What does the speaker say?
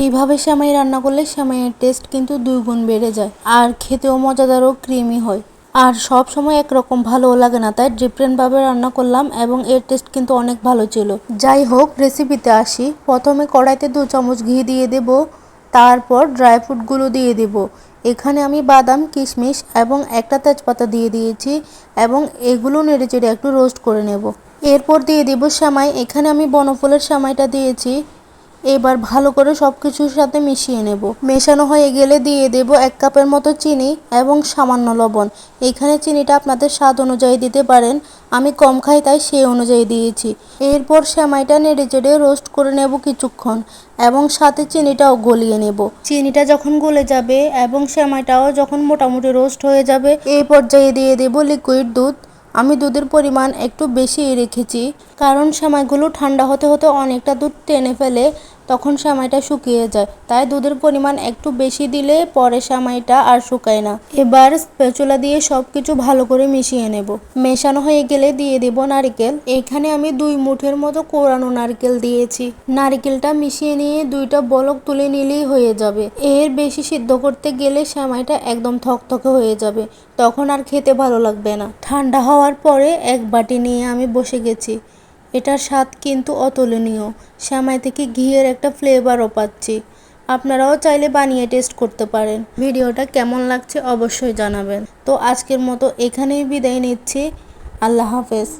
এইভাবে সেমাই রান্না করলে সেমাইয়ের টেস্ট কিন্তু দুই গুণ বেড়ে যায়, আর খেতেও মজাদার ও ক্রিমি হয়। আর সব সময় একরকম ভালোও লাগে না, তাই ডিফারেন্টভাবে রান্না করলাম এবং এর টেস্ট কিন্তু অনেক ভালো ছিল। যাই হোক রেসিপিতে আসি। প্রথমে কড়াইতে দু চামচ ঘি দিয়ে দেব, তারপর ড্রাই ফ্রুটগুলো দিয়ে দেব। এখানে আমি বাদাম, কিশমিশ এবং একটা তেজপাতা দিয়ে দিয়েছি এবং এগুলো নেড়ে চেড়ে একটু রোস্ট করে নেব। এরপর দিয়ে দেব সেমাই। এখানে আমি বনফুলের সেমাইটা দিয়েছি। এবার ভালো করে সব কিছুর সাথে মিশিয়ে নেব। মেশানো হয়ে গেলে দিয়ে দেব এক কাপের মতো চিনি এবং সামান্য লবণ। এখানে চিনিটা আপনাদের স্বাদ অনুযায়ী দিতে পারেন। আমি কম খাই, তাই সেই অনুযায়ী দিয়েছি। এরপর সেমাইটা নেড়ে চেড়ে রোস্ট করে নেব কিছুক্ষণ এবং সাথে চিনিটাও গলিয়ে নেব। চিনিটা যখন গলে যাবে এবং সেমাইটাও যখন মোটামুটি রোস্ট হয়ে যাবে এই পর্যায়ে দিয়ে দেব লিকুইড দুধ। আমি দুধের পরিমাণ একটু বেশি রেখেছি, কারণ সেমাইগুলো ঠান্ডা হতে হতে অনেকটা দুধ টেনে ফেলে তখন সেমাইটা শুকিয়ে যায়। তাই দুধের পরিমাণ একটু বেশি দিলে পরে সেমাইটা আর শুকায় না। এবার স্প্যাচুলা দিয়ে সব কিছু ভালো করে মিশিয়ে নেব। মেশানো হয়ে গেলে দিয়ে দেব নারকেল। এখানে আমি দুই মুঠের মতো কোরানো নারকেল দিয়েছি। নারকেলটা মিশিয়ে নিয়ে দুইটা বলক তুলে নিলেই হয়ে যাবে। এর বেশি সিদ্ধ করতে গেলে সেমাইটা একদম থকথকে হয়ে যাবে। তখন আর খেতে ভালো লাগবে না। ঠান্ডা হওয়ার পরে এক বাটি নিয়ে আমি বসে গেছি। এটার স্বাদ কিন্তু অতুলনীয়। শ্যামাই থেকে ঘিয়ের একটা ফ্লেভারও পাচ্ছি। আপনারাও চাইলে বানিয়ে টেস্ট করতে পারেন। ভিডিওটা কেমন লাগছে অবশ্যই জানাবেন। তো আজকের মতো এখানেই বিদায় নিচ্ছি। আল্লাহ হাফেজ।